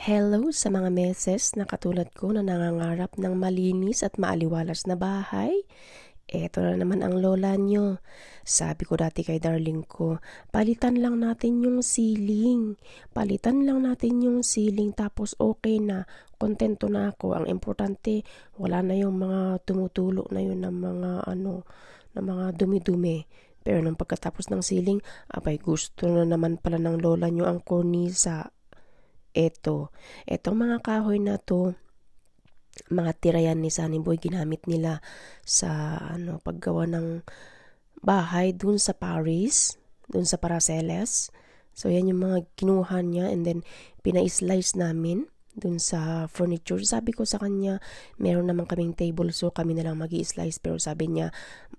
Hello sa mga meses na katulad ko na nangangarap ng malinis at maaliwalas na bahay. Eto na naman ang lola nyo. Sabi ko dati kay darling ko, palitan lang natin yung ceiling. Palitan lang natin yung ceiling tapos okay na. Kontento na ako. Ang importante, wala na yung mga tumutulo na yun ng mga ano, ng mga dumi-dumi. Pero nung pagkatapos ng ceiling, abay gusto na naman pala ng lola nyo ang kornisa eto. Etong mga kahoy na to, mga tira yan ni Sunny Boy, ginamit nila sa ano, paggawa ng bahay dun sa Paris, dun sa Paraceles. So, yan yung mga kinuha niya and then pina-slice namin dun sa furniture. Sabi ko sa kanya, meron naman kaming table so kami na lang mag slice pero sabi niya,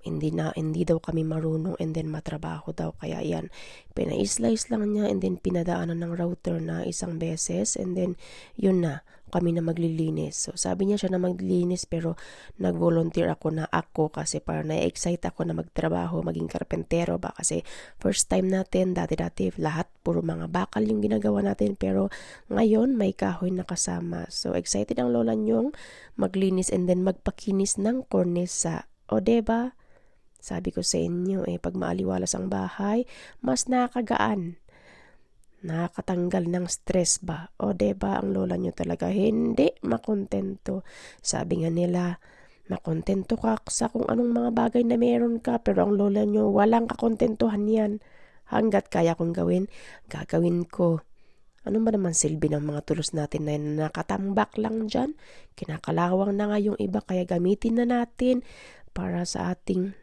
hindi na, hindi daw kami marunong and then matrabaho daw. Kaya yan, pina-slice lang niya and then pinadaanan ng router na isang beses and then yun na, kami na maglilinis. So, sabi niya siya na maglilinis pero nag-volunteer ako na ako kasi para na-excite ako na magtrabaho, maging karpentero ba kasi first time natin, dati-dati lahat puro mga bakal yung ginagawa natin pero ngayon may kahoy na kasama. So, excited ang lola niyong maglinis and then magpakinis ng kornesa. O, ba diba? Sabi ko sa inyo, eh, pag maaliwalas ang bahay, mas nakakagaan nakakatanggal ng stress ba? O ba diba, ang lola nyo talaga hindi makontento. Sabi nga nila, makontento ka sa kung anong mga bagay na meron ka, pero ang lola nyo walang kakontentuhan yan. Hanggat kaya kong gawin, gagawin ko. Ano ba naman silbi ng mga tulos natin na nakatambak lang dyan? Kinakalawang na nga yung iba kaya gamitin na natin para sa ating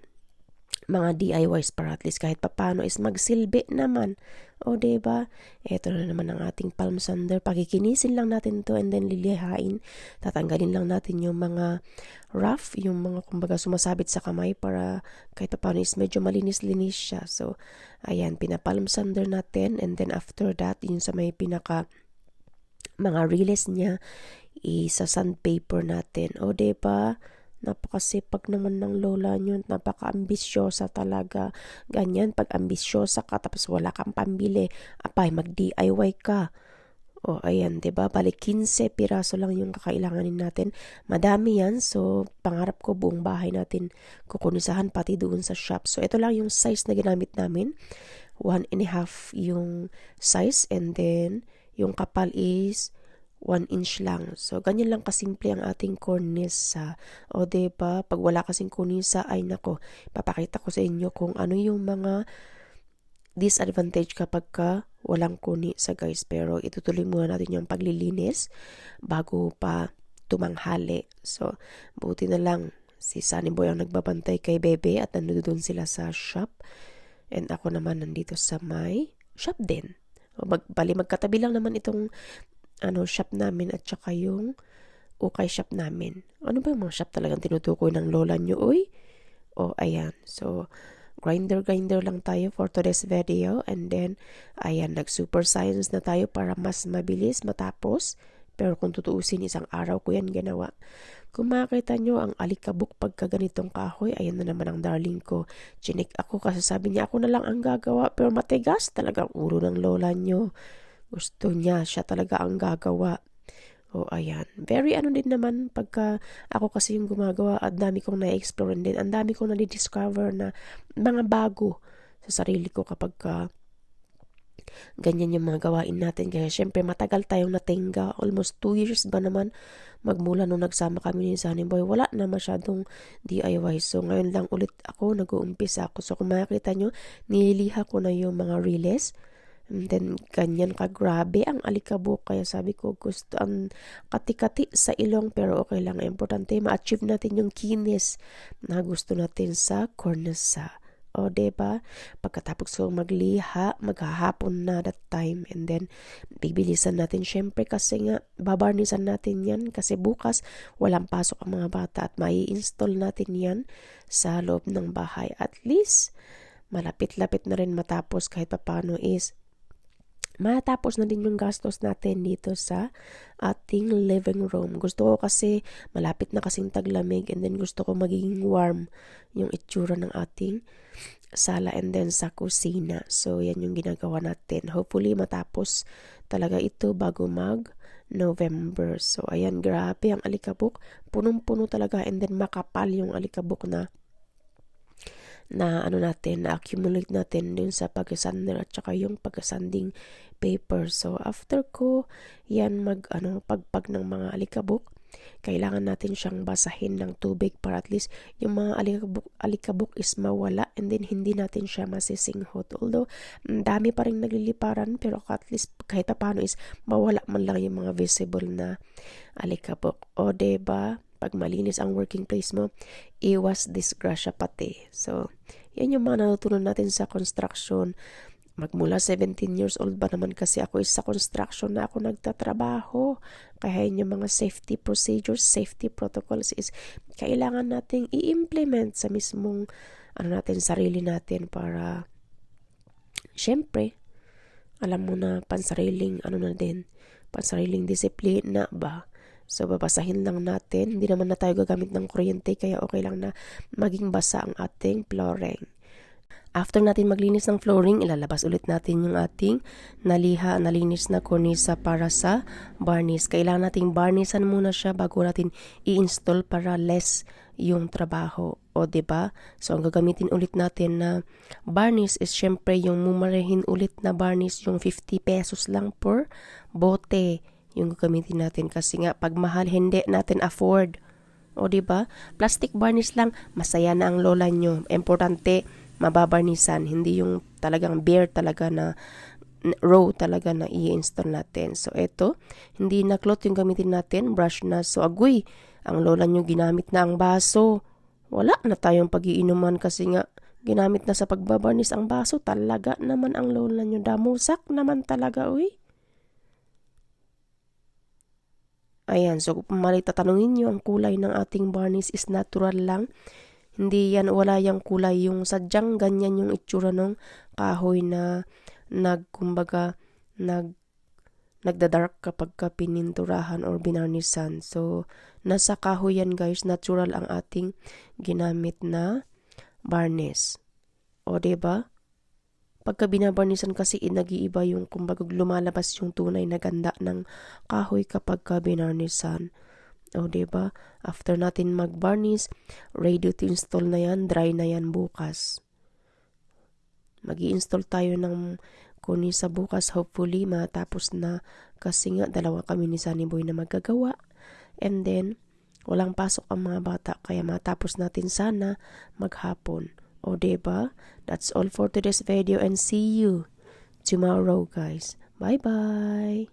mga DIYs para at least kahit papano is magsilbi naman. O ba diba? Ito na naman ang ating palm sander. Pagkikinisin lang natin to and then lilihain. Tatanggalin lang natin yung mga rough, yung mga kumbaga sumasabit sa kamay para kahit papano is medyo malinis-linis siya. So, ayan, pinapalm sander natin and then after that, yung sa may pinaka mga release niya, isa sandpaper natin. O, ba diba? Napakasipag naman ng lola nyo. Napaka-ambisyosa talaga. Ganyan, pag ambisyosa ka tapos wala kang pambili, apay, mag-DIY ka. O, ayan, ba diba? Balik 15 piraso lang yung kakailanganin natin. Madami yan. So, pangarap ko buong bahay natin kukunisahan pati doon sa shop. So, ito lang yung size na ginamit namin. One and a half yung size. And then, yung kapal is 1 inch lang. So, ganyan lang kasimple ang ating cornisa. O, ba diba, pag wala kasing cornisa, ay nako, papakita ko sa inyo kung ano yung mga disadvantage kapag ka walang kunisa guys. Pero itutuloy muna natin yung paglilinis bago pa tumanghali. So, buti na lang si Sunny Boy ang nagbabantay kay Bebe at nandun sila sa shop. And ako naman nandito sa may shop din. Mag, bali, magkatabi lang naman itong ano, shop namin at saka yung ukay shop namin. Ano ba yung mga shop talagang tinutukoy ng lola nyo, uy? O, oh, ayan. So, grinder-grinder lang tayo for today's video. And then, ayan, nag-super science na tayo para mas mabilis matapos. Pero kung tutuusin, isang araw ko yan ginawa. Kung makita nyo ang alikabok pagka ganitong kahoy, ayan na naman ang darling ko. Chinik ako kasi sabi niya ako na lang ang gagawa. Pero matigas talagang ulo ng lola nyo. Gusto niya, siya talaga ang gagawa. O oh, ayan. Very ano din naman pagka ako kasi yung gumagawa at dami kong na-explore din. Ang dami kong na-discover na mga bago sa sarili ko kapag ka ganyan yung mga gawain natin. Kaya syempre matagal tayong natingga. Almost 2 years ba naman magmula nung nagsama kami ni Sunny Boy. Wala na masyadong DIY. So ngayon lang ulit ako nag-uumpisa ako. So kung makikita nyo, nililiha ko na yung mga reels And then, ganyan ka grabe ang alikabok. Kaya sabi ko, gusto ang katikati sa ilong pero okay lang. Importante, ma-achieve natin yung kinis na gusto natin sa cornesa. O, ba diba? Pagkatapos ko magliha, maghahapon na that time. And then, bibilisan natin. Siyempre, kasi nga, babarnisan natin yan. Kasi bukas, walang pasok ang mga bata at mai install natin yan sa loob ng bahay. At least, malapit-lapit na rin matapos kahit papano is matapos na din yung gastos natin dito sa ating living room. Gusto ko kasi malapit na kasing taglamig and then gusto ko magiging warm yung itsura ng ating sala and then sa kusina. So, yan yung ginagawa natin. Hopefully, matapos talaga ito bago mag November. So, ayan, grabe ang alikabok. Punong-puno talaga and then makapal yung alikabok na na ano natin, na-accumulate natin dun sa pag-sander at saka yung pag-sanding paper. So, after ko yan mag, ano, pagpag ng mga alikabok, kailangan natin siyang basahin ng tubig para at least yung mga alikabok, alikabok is mawala and then hindi natin siya masisinghot. Although, dami pa rin nagliliparan pero at least kahit paano is mawala man lang yung mga visible na alikabok. O, ba diba? Pag malinis ang working place mo, iwas disgrasya pati. So, yan yung mga natutunan natin sa construction. Magmula 17 years old ba naman kasi ako is sa construction na ako nagtatrabaho. Kaya yun yung mga safety procedures, safety protocols is kailangan nating i-implement sa mismong ano natin, sarili natin para syempre, alam mo na pansariling ano na din, pansariling disiplina ba? So, babasahin lang natin. Hindi naman na tayo gagamit ng kuryente, kaya okay lang na maging basa ang ating flooring. After natin maglinis ng flooring, ilalabas ulit natin yung ating naliha, nalinis na cornisa para sa varnish. Kailangan nating varnishan muna siya bago natin i-install para less yung trabaho. O, ba diba? So, ang gagamitin ulit natin na varnish is syempre yung mumarahin ulit na varnish yung 50 pesos lang per bote yung gagamitin natin kasi nga pag mahal hindi natin afford. O di ba? Plastic varnish lang, masaya na ang lola nyo. Importante mababarnisan, hindi yung talagang bare talaga na raw talaga na i-install natin. So, ito, hindi na cloth yung gamitin natin, brush na. So, agoy, ang lola nyo ginamit na ang baso. Wala na tayong pagiinuman kasi nga ginamit na sa pagbabarnis ang baso. Talaga naman ang lola nyo. Damusak naman talaga, uy. Ayan, so kung mali tatanungin nyo, ang kulay ng ating varnish is natural lang. Hindi yan, wala yung kulay, yung sadyang ganyan yung itsura ng kahoy na nag, kumbaga, nag, nagda-dark kapag ka pininturahan or binarnisan. So, nasa kahoy yan guys, natural ang ating ginamit na varnish. O, ba diba? Pagka binabarnisan kasi eh, nag-iiba yung kumbaga lumalabas yung tunay na ganda ng kahoy kapag ka binarnisan. O, ba diba? After natin mag-varnish, ready to install na yan, dry na yan bukas. mag install tayo ng kuni sa bukas, hopefully matapos na kasi nga dalawa kami ni Sunny Boy na magagawa. And then, walang pasok ang mga bata kaya matapos natin sana maghapon. O diba? That's all for today's video and see you tomorrow guys. Bye bye!